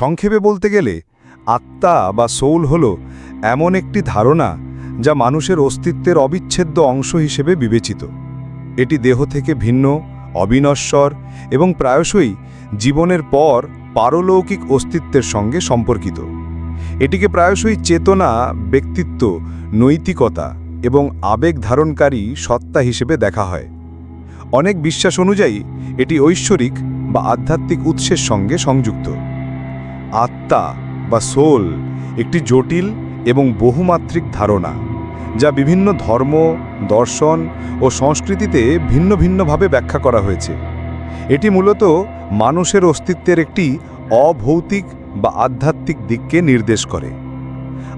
সংক্ষেপে বলতে গেলে, আত্মা বা সোল হল এমন একটি ধারণা যা মানুষের অস্তিত্বের অবিচ্ছেদ্য অংশ হিসেবে বিবেচিত। এটি দেহ থেকে ভিন্ন, অবিনশ্বর এবং প্রায়শই জীবনের পর পারলৌকিক অস্তিত্বের সঙ্গে সম্পর্কিত। এটিকে প্রায়শই চেতনা, ব্যক্তিত্ব, নৈতিকতা এবং আবেগ ধারণকারী সত্তা হিসেবে দেখা হয়। অনেক বিশ্বাস অনুযায়ী এটি ঐশ্বরিক বা আধ্যাত্মিক উৎসের সঙ্গে সংযুক্ত। আত্মা বা সোল একটি জটিল এবং বহুমাত্রিক ধারণা, যা বিভিন্ন ধর্ম, দর্শন ও সংস্কৃতিতে ভিন্ন ভিন্নভাবে ব্যাখ্যা করা হয়েছে। এটি মূলত মানুষের অস্তিত্বের একটি অভৌতিক বা আধ্যাত্মিক দিককে নির্দেশ করে।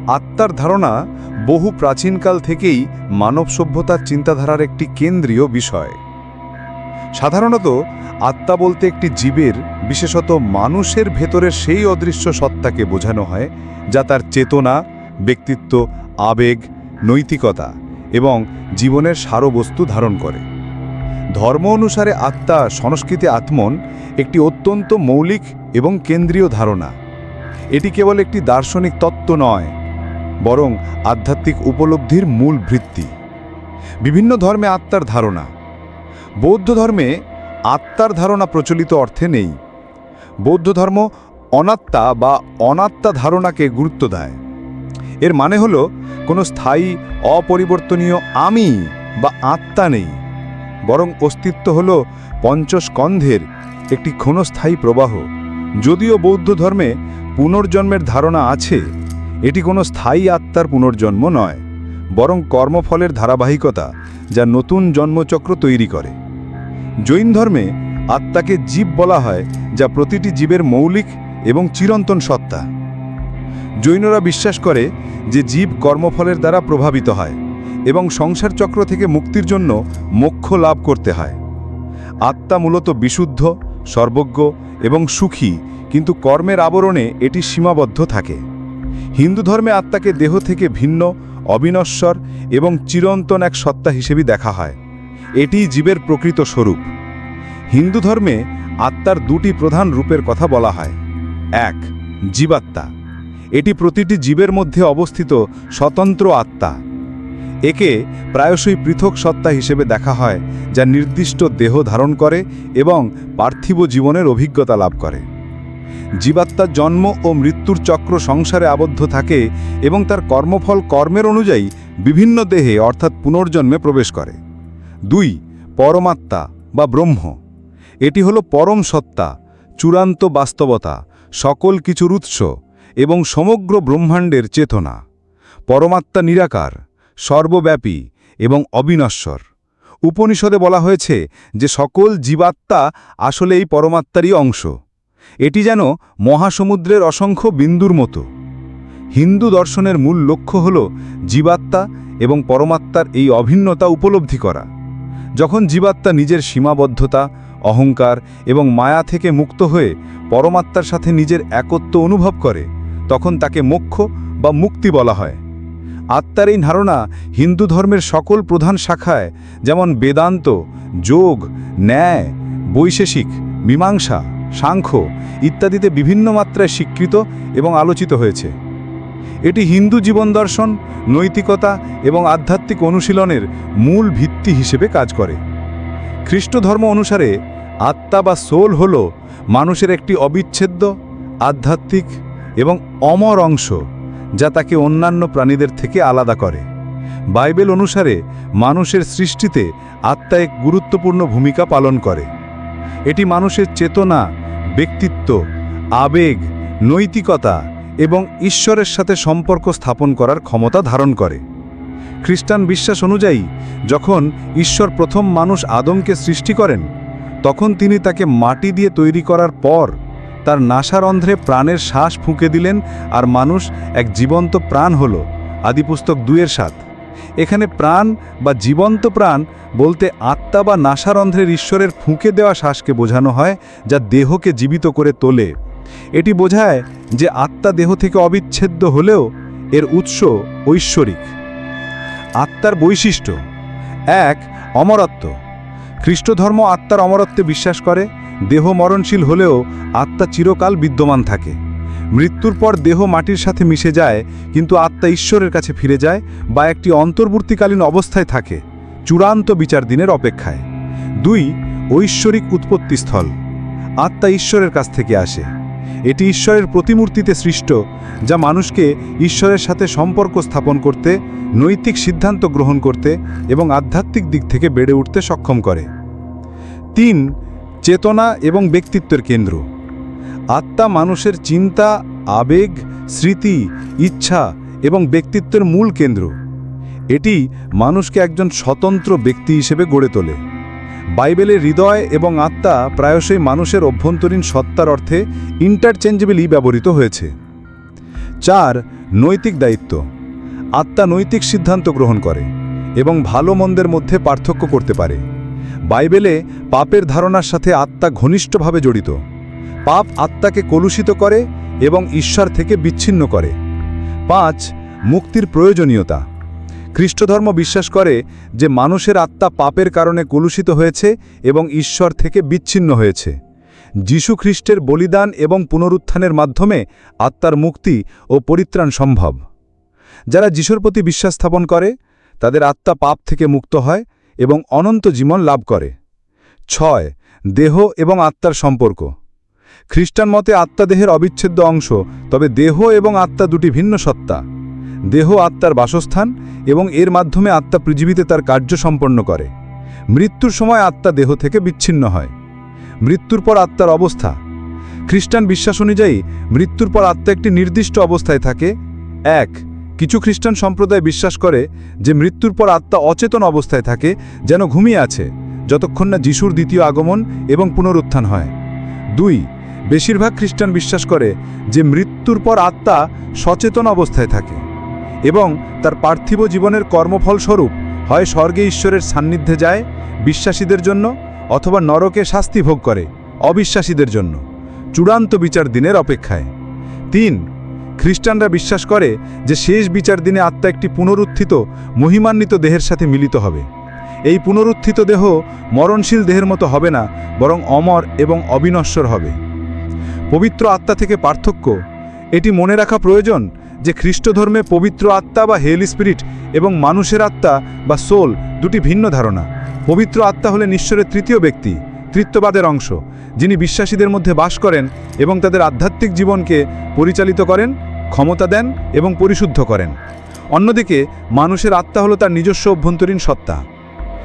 আত্মার ধারণা বহু প্রাচীনকাল থেকেই মানব সভ্যতার চিন্তাধারার একটি কেন্দ্রীয় বিষয়। সাধারণত আত্মা বলতে একটি জীবের, বিশেষত মানুষের ভেতরের সেই অদৃশ্য সত্তাকে বোঝানো হয়, যা তার চেতনা, ব্যক্তিত্ব, আবেগ, নৈতিকতা এবং জীবনের সারবস্তু ধারণ করে। ধর্ম অনুসারে আত্মা সংস্কৃতি আত্মন একটি অত্যন্ত মৌলিক এবং কেন্দ্রীয় ধারণা। এটি কেবল একটি দার্শনিক তত্ত্ব নয়, বরং আধ্যাত্মিক উপলব্ধির মূল ভিত্তি। বিভিন্ন ধর্মে আত্মার ধারণা বৌদ্ধ ধর্মে আত্মার ধারণা প্রচলিত অর্থে নেই। বৌদ্ধ ধর্ম অনাত্মা বা অনাত্মা ধারণাকে গুরুত্ব দেয়। এর মানে হলো, কোনো স্থায়ী, অপরিবর্তনীয় আমি বা আত্মা নেই। বরং অস্তিত্ব হল পঞ্চস্কন্ধের একটি ক্ষণস্থায়ী প্রবাহ। যদিও বৌদ্ধ ধর্মে পুনর্জন্মের ধারণা আছে, এটি কোনো স্থায়ী আত্মার পুনর্জন্ম নয়, বরং কর্মফলের ধারাবাহিকতা যা নতুন জন্মচক্র তৈরি করে। জৈন ধর্মে আত্মাকে জীব বলা হয়, যা প্রতিটি জীবের মৌলিক এবং চিরন্তন সত্তা। জৈনরা বিশ্বাস করে যে জীব কর্মফলের দ্বারা প্রভাবিত হয় এবং সংসার চক্র থেকে মুক্তির জন্য মোক্ষ লাভ করতে হয়। আত্মা মূলত বিশুদ্ধ, সর্বজ্ঞ এবং সুখী, কিন্তু কর্মের আবরণে এটি সীমাবদ্ধ থাকে। হিন্দু ধর্মে আত্মাকে দেহ থেকে ভিন্ন, অবিনশ্বর এবং চিরন্তন এক সত্তা হিসেবে দেখা হয়। এটি জীবের প্রকৃত স্বরূপ। হিন্দু ধর্মে আত্মার দুটি প্রধান রূপের কথা বলা হয়। এক, জীবাত্মা। এটি প্রতিটি জীবের মধ্যে অবস্থিত স্বতন্ত্র আত্মা। একে প্রায়শই পৃথক সত্তা হিসেবে দেখা হয়, যা নির্দিষ্ট দেহ ধারণ করে এবং পার্থিব জীবনের অভিজ্ঞতা লাভ করে। জীবাত্মার জন্ম ও মৃত্যুর চক্র সংসারে আবদ্ধ থাকে এবং তার কর্মফল কর্মের অনুযায়ী বিভিন্ন দেহে, অর্থাৎ পুনর্জন্মে প্রবেশ করে। দুই, পরমাত্মা বা ব্রহ্ম। এটি হলো পরম সত্তা, চূড়ান্ত বাস্তবতা, সকল কিছুর উৎস এবং সমগ্র ব্রহ্মাণ্ডের চেতনা। পরমাত্মা নিরাকার, সর্বব্যাপী এবং অবিনশ্বর। উপনিষদে বলা হয়েছে যে সকল জীবাত্মা আসলে এই পরমাত্মারই অংশ। এটি যেন মহাসমুদ্রের অসংখ্য বিন্দুর মতো। হিন্দু দর্শনের মূল লক্ষ্য হল জীবাত্মা এবং পরমাত্মার এই অভিন্নতা উপলব্ধি করা। যখন জীবাত্মা নিজের সীমাবদ্ধতা, অহংকার এবং মায়া থেকে মুক্ত হয়ে পরমাত্মার সাথে নিজের একত্ব অনুভব করে, তখন তাকে মোক্ষ বা মুক্তি বলা হয়। আত্মার এই ধারণা হিন্দু ধর্মের সকল প্রধান শাখায়, যেমন বেদান্ত, যোগ, ন্যায়, বৈশেষিক, মীমাংসা, সাংখ্য ইত্যাদিতে বিভিন্ন মাত্রায় স্বীকৃত এবং আলোচিত হয়েছে। এটি হিন্দু জীবন দর্শন, নৈতিকতা এবং আধ্যাত্মিক অনুশীলনের মূল ভিত্তি হিসেবে কাজ করে। খ্রিস্ট ধর্ম অনুসারে আত্মা বা সোল হল মানুষের একটি অবিচ্ছেদ্য, আধ্যাত্মিক এবং অমর অংশ যা তাকে অন্যান্য প্রাণীদের থেকে আলাদা করে। বাইবেল অনুসারে মানুষের সৃষ্টিতে আত্মা এক গুরুত্বপূর্ণ ভূমিকা পালন করে। এটি মানুষের চেতনা, ব্যক্তিত্ব, আবেগ, নৈতিকতা এবং ঈশ্বরের সাথে সম্পর্ক স্থাপন করার ক্ষমতা ধারণ করে। খ্রিস্টান বিশ্বাস অনুযায়ী, যখন ঈশ্বর প্রথম মানুষ আদমকে সৃষ্টি করেন, তখন তিনি তাকে মাটি দিয়ে তৈরি করার পর তার নাসারন্ধ্রে প্রাণের শ্বাস ফুঁকে দিলেন আর মানুষ এক জীবন্ত প্রাণ হল, আদিপুস্তক দুয়ের সাত। এখানে প্রাণ বা জীবন্ত প্রাণ বলতে আত্মা বা নাসারন্ধ্রের ঈশ্বরের ফুঁকে দেওয়া শ্বাসকে বোঝানো হয়, যা দেহকে জীবিত করে তোলে। এটি বোঝায় যে আত্মা দেহ থেকে অবিচ্ছেদ্য হলেও এর উৎস ঐশ্বরিক। আত্মার বৈশিষ্ট্য, এক, অমরত্ব। খ্রিস্টধর্ম আত্মার অমরত্বে বিশ্বাস করে, দেহ মরণশীল হলেও আত্মা চিরকাল বিদ্যমান থাকে। মৃত্যুর পর দেহ মাটির সাথে মিশে যায়, কিন্তু আত্মা ঈশ্বরের কাছে ফিরে যায় বা একটি অন্তর্বর্তীকালীন অবস্থায় থাকে, চূড়ান্ত বিচার দিনের অপেক্ষায়। দুই, ঐশ্বরিক উৎপত্তিস্থল। আত্মা ঈশ্বরের কাছ থেকে আসে। এটি ঈশ্বরের প্রতিমূর্তিতে সৃষ্ট, যা মানুষকে ঈশ্বরের সাথে সম্পর্ক স্থাপন করতে, নৈতিক সিদ্ধান্ত গ্রহণ করতে এবং আধ্যাত্মিক দিক থেকে বেড়ে উঠতে সক্ষম করে। তিন, চেতনা এবং ব্যক্তিত্বের কেন্দ্র। আত্মা মানুষের চিন্তা, আবেগ, স্মৃতি, ইচ্ছা এবং ব্যক্তিত্বের মূল কেন্দ্র। এটি মানুষকে একজন স্বতন্ত্র ব্যক্তি হিসেবে গড়ে তোলে। বাইবেলের হৃদয় এবং আত্মা প্রায়শই মানুষের অভ্যন্তরীণ সত্তার অর্থে ইন্টারচেঞ্জেবলি ব্যবহৃত হয়েছে। চার, নৈতিক দায়িত্ব। আত্মা নৈতিক সিদ্ধান্ত গ্রহণ করে এবং ভালো মন্দের মধ্যে পার্থক্য করতে পারে। বাইবেলে পাপের ধারণার সাথে আত্মা ঘনিষ্ঠভাবে জড়িত। পাপ আত্মাকে কলুষিত করে এবং ঈশ্বর থেকে বিচ্ছিন্ন করে। পাঁচ, মুক্তির প্রয়োজনীয়তা। খ্রিস্টধর্ম বিশ্বাস করে যে মানুষের আত্মা পাপের কারণে কলুষিত হয়েছে এবং ঈশ্বর থেকে বিচ্ছিন্ন হয়েছে। যীশু খ্রিস্টের বলিদান এবং পুনরুত্থানের মাধ্যমে আত্মার মুক্তি ও পরিত্রাণ সম্ভব। যারা যিশুর প্রতি বিশ্বাস স্থাপন করে, তাদের আত্মা পাপ থেকে মুক্ত হয় এবং অনন্ত জীবন লাভ করে। ছয়, দেহ এবং আত্মার সম্পর্ক। খ্রিস্টান মতে আত্মা দেহের অবিচ্ছেদ্য অংশ, তবে দেহ এবং আত্মা দুটি ভিন্ন সত্তা। দেহ আত্মার বাসস্থান এবং এর মাধ্যমে আত্মা পৃথিবীতে তার কার্য সম্পন্ন করে। মৃত্যুর সময় আত্মা দেহ থেকে বিচ্ছিন্ন হয়। মৃত্যুর পর আত্মার অবস্থা। খ্রিস্টান বিশ্বাস অনুযায়ী, মৃত্যুর পর আত্মা একটি নির্দিষ্ট অবস্থায় থাকে। এক, কিছু খ্রিস্টান সম্প্রদায় বিশ্বাস করে যে মৃত্যুর পর আত্মা অচেতন অবস্থায় থাকে, যেন ঘুমিয়ে আছে, যতক্ষণ না যিশুর দ্বিতীয় আগমন এবং পুনরুত্থান হয়। দুই, বেশিরভাগ খ্রিস্টান বিশ্বাস করে যে মৃত্যুর পর আত্মা সচেতন অবস্থায় থাকে। এবং তার পার্থিব জীবনের কর্মফলস্বরূপ হয় স্বর্গে ঈশ্বরের সান্নিধ্যে যায় বিশ্বাসীদের জন্য অথবা নরকে শাস্তি ভোগ করে অবিশ্বাসীদের জন্য। চূড়ান্ত বিচার দিনের অপেক্ষায়। তিন, খ্রিস্টানরা বিশ্বাস করে যে শেষ বিচার দিনে আত্মা একটি পুনরুত্থিত, মহিমান্বিত দেহের সাথে মিলিত হবে। এই পুনরুত্থিত দেহ মরণশীল দেহের মতো হবে না, বরং অমর এবং অবিনশ্বর হবে। পবিত্র আত্মা থেকে পার্থক্য, এটি মনে রাখা প্রয়োজন যে খ্রিস্টধর্মে পবিত্র আত্মা বা হেল স্পিরিট এবং মানুষের আত্মা বা সোল দুটি ভিন্ন ধারণা। পবিত্র আত্মা হলেন ঈশ্বরের তৃতীয় ব্যক্তি, তৃত্ববাদের অংশ, যিনি বিশ্বাসীদের মধ্যে বাস করেন এবং তাদের আধ্যাত্মিক জীবনকে পরিচালিত করেন, ক্ষমতা দেন এবং পরিশুদ্ধ করেন। অন্যদিকে, মানুষের আত্মা হলো তার নিজস্ব অভ্যন্তরীণ সত্তা।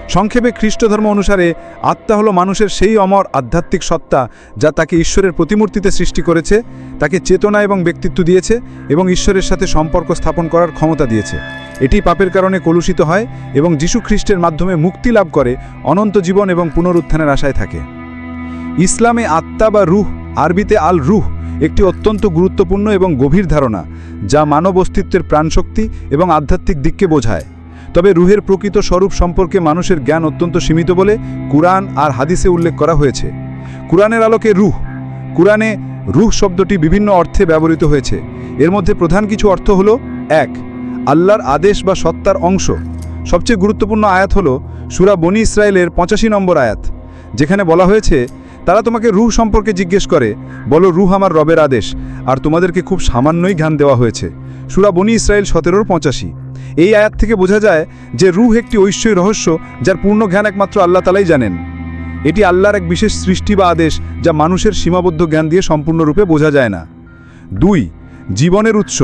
সংক্ষেপে খ্রিস্টধর্ম অনুসারে আত্মা হলো মানুষের সেই অমর আধ্যাত্মিক সত্তা যা তাকে ঈশ্বরের প্রতিমূর্তিতে সৃষ্টি করেছে, তাকে চেতনা এবং ব্যক্তিত্ব দিয়েছে এবং ঈশ্বরের সাথে সম্পর্ক স্থাপন করার ক্ষমতা দিয়েছে। এটি পাপের কারণে কলুষিত হয় এবং যীশু খ্রিস্টের মাধ্যমে মুক্তি লাভ করে, অনন্ত জীবন এবং পুনরুত্থানের আশায় থাকে। ইসলামে আত্মা বা রুহ, আরবিতে আল রুহ একটি অত্যন্ত গুরুত্বপূর্ণ এবং গভীর ধারণা, যা মানব অস্তিত্বের প্রাণশক্তি এবং আধ্যাত্মিক দিককে বোঝায়। তবে রুহের প্রকৃত স্বরূপ সম্পর্কে মানুষের জ্ঞান অত্যন্ত সীমিত বলে কুরআন আর হাদিসে উল্লেখ করা হয়েছে। কুরআনের আলোকে রুহ, কুরআনে রুহ শব্দটি বিভিন্ন অর্থে ব্যবহৃত হয়েছে। এর মধ্যে প্রধান কিছু অর্থ হল, এক, আল্লাহর আদেশ বা সত্তার অংশ। সবচেয়ে গুরুত্বপূর্ণ আয়াত হল সুরা বনি ইসরায়েলের পঁচাশি নম্বর আয়াত, যেখানে বলা হয়েছে, তারা তোমাকে রুহ সম্পর্কে জিজ্ঞেস করে, বলো রুহ আমার রবের আদেশ, আর তোমাদেরকে খুব সামান্যই জ্ঞান দেওয়া হয়েছে। সুরা বনি ইসরায়েল সতেরোর পঁচাশি। এই আয়াত থেকে বোঝা যায় যে রুহ একটি ঐশ্বরিক রহস্য যার পূর্ণ জ্ঞান একমাত্র আল্লাহ তালাই জানেন। এটি আল্লাহর এক বিশেষ সৃষ্টি বা আদেশ যা মানুষের সীমাবদ্ধ জ্ঞান দিয়ে সম্পূর্ণরূপে বোঝা যায় না। দুই, জীবনের উৎস।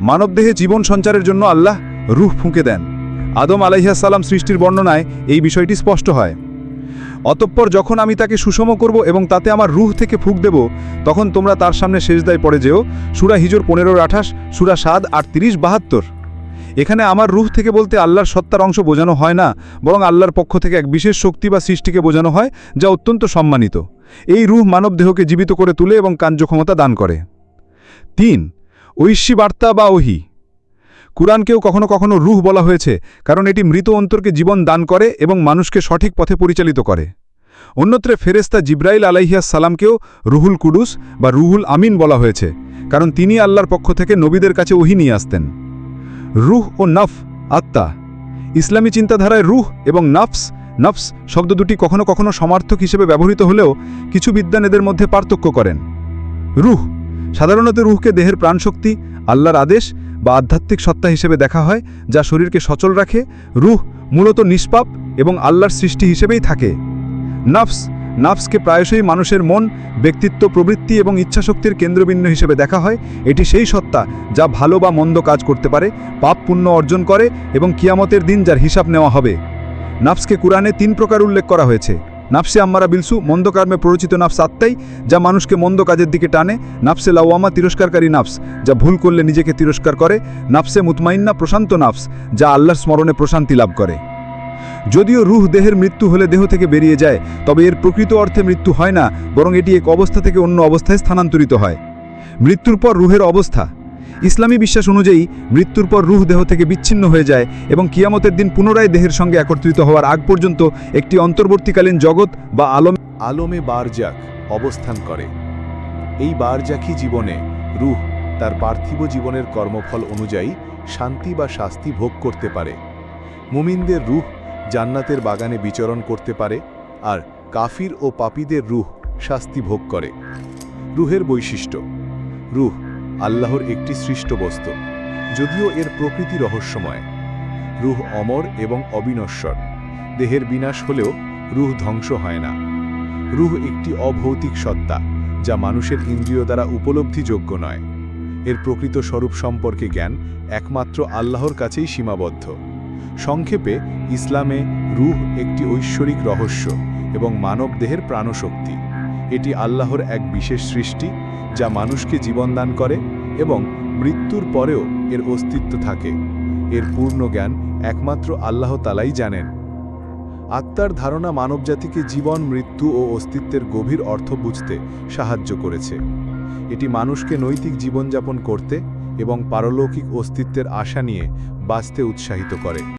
মানবদেহে জীবন সঞ্চারের জন্য আল্লাহ রুহ ফুঁকে দেন। আদম আলাইহাসাল্লাম সৃষ্টির বর্ণনায় এই বিষয়টি স্পষ্ট হয়। অতঃপর যখন আমি তাকে সুষম করব এবং তাতে আমার রুহ থেকে ফুঁক দেব, তখন তোমরা তার সামনে শেষদায় পড়ে যেও। সুরা হিজোর পনেরোর আঠাশ, সুরা সাত, আটত্রিশ, বাহাত্তর। এখানে আমার রুহ থেকে বলতে আল্লাহর সত্তার অংশ বোঝানো হয় না, বরং আল্লাহর পক্ষ থেকে এক বিশেষ শক্তি বা সৃষ্টিকে বোঝানো হয়, যা অত্যন্ত সম্মানিত। এই রুহ মানব দেহকে জীবিত করে তুলে এবং কার্যক্ষমতা দান করে। তিন ঐশ্বী বার্তা বা ওহি। কুরআনকেও কখনো কখনো রুহ বলা হয়েছে, কারণ এটি মৃত অন্তরকে জীবন দান করে এবং মানুষকে সঠিক পথে পরিচালিত করে। অন্যত্রে ফেরেস্তা জিব্রাইল আলাইহিয়াস সালামকেও রুহুল কুডুস বা রুহুল আমিন বলা হয়েছে, কারণ তিনি আল্লাহর পক্ষ থেকে নবীদের কাছে ওহি নিয়ে আসতেন। রুহ ও নফ আত্মা। ইসলামী চিন্তাধারায় রুহ এবং নফস নফস শব্দ দুটি কখনো কখনো সমার্থক হিসেবে ব্যবহৃত হলেও কিছু বিদ্যান এদের মধ্যে পার্থক্য করেন। রুহ, সাধারণত রুহকে দেহের প্রাণশক্তি, আল্লাহর আদেশ বা আধ্যাত্মিক সত্তা হিসেবে দেখা হয়, যা শরীরকে সচল রাখে। রুহ মূলত নিষ্পাপ এবং আল্লাহর সৃষ্টি হিসেবেই থাকে। নফস নফসকে প্রায়শই মানুষের মন, ব্যক্তিত্ব, প্রবৃত্তি এবং ইচ্ছাশক্তির কেন্দ্রবিন্দু হিসেবে দেখা হয়। এটি সেই সত্তা যা ভালো বা মন্দ কাজ করতে পারে, পাপ পুণ্য অর্জন করে এবং কিয়ামতের দিন যার হিসাব নেওয়া হবে। নাফসকে কুরআনে তিন প্রকার উল্লেখ করা হয়েছে। নাফসে আম্মারা বিলসু, মন্দ কর্মে প্ররোচিত নাফস আত্মাই, যা মানুষকে মন্দ কাজের দিকে টানে। নাফসে লাওয়ামা, তিরস্কারকারী নাফস, যা ভুল করলে নিজেকে তিরস্কার করে। নাফসে মুতমাইন্না, প্রশান্ত নাফস, যা আল্লাহর স্মরণে প্রশান্তি লাভ করে। যদিও রুহ দেহের মৃত্যু হলে দেহ থেকে বেরিয়ে যায়, তবে এর প্রকৃত অর্থে মৃত্যু হয় না, বরং এটি এক অবস্থা থেকে অন্য অবস্থায় স্থানান্তরিত হয়। মৃত্যুর পর রুহের অবস্থা। ইসলামী বিশ্বাস অনুযায়ী, মৃত্যুর পর রুহ দেহ থেকে বিচ্ছিন্ন হয়ে যায় এবং কিয়ামতের দিন পুনরায় দেহের সঙ্গে একত্রিত হওয়ার আগ পর্যন্ত একটি অন্তর্বর্তীকালীন জগৎ বা আলম আলমে বারজাক অবস্থান করে। এই বারজাকি জীবনে রুহ তার পার্থিব জীবনের কর্মফল অনুযায়ী শান্তি বা শাস্তি ভোগ করতে পারে। মুমিনদের রুহ জান্নাতের বাগানে বিচরণ করতে পারে আর কাফির ও পাপীদের রুহ শাস্তি ভোগ করে। রুহের বৈশিষ্ট্য, রুহ আল্লাহর একটি সৃষ্ট বস্তু, যদিও এর প্রকৃতি রহস্যময়। রুহ অমর এবং অবিনশ্বর, দেহের বিনাশ হলেও রুহ ধ্বংস হয় না। রুহ একটি অভৌতিক সত্তা, যা মানুষের ইন্দ্রিয় দ্বারা উপলব্ধিযোগ্য নয়। এর প্রকৃত স্বরূপ সম্পর্কে জ্ঞান একমাত্র আল্লাহর কাছেই সীমাবদ্ধ। সংক্ষেপে, ইসলামে রুহ একটি ঐশ্বরিক রহস্য এবং মানব দেহের প্রাণশক্তি। এটি আল্লাহর এক বিশেষ সৃষ্টি, যা মানুষকে জীবনদান করে এবং মৃত্যুর পরেও এর অস্তিত্ব থাকে। এর পূর্ণ জ্ঞান একমাত্র আল্লাহ তালাই জানেন। আত্মার ধারণা মানবজাতিকে জীবন, মৃত্যু ও অস্তিত্বের গভীর অর্থ বুঝতে সাহায্য করেছে। এটি মানুষকে নৈতিক জীবনযাপন করতে এবং পারলৌকিক অস্তিত্বের আশা নিয়ে বাঁচতে উৎসাহিত করে।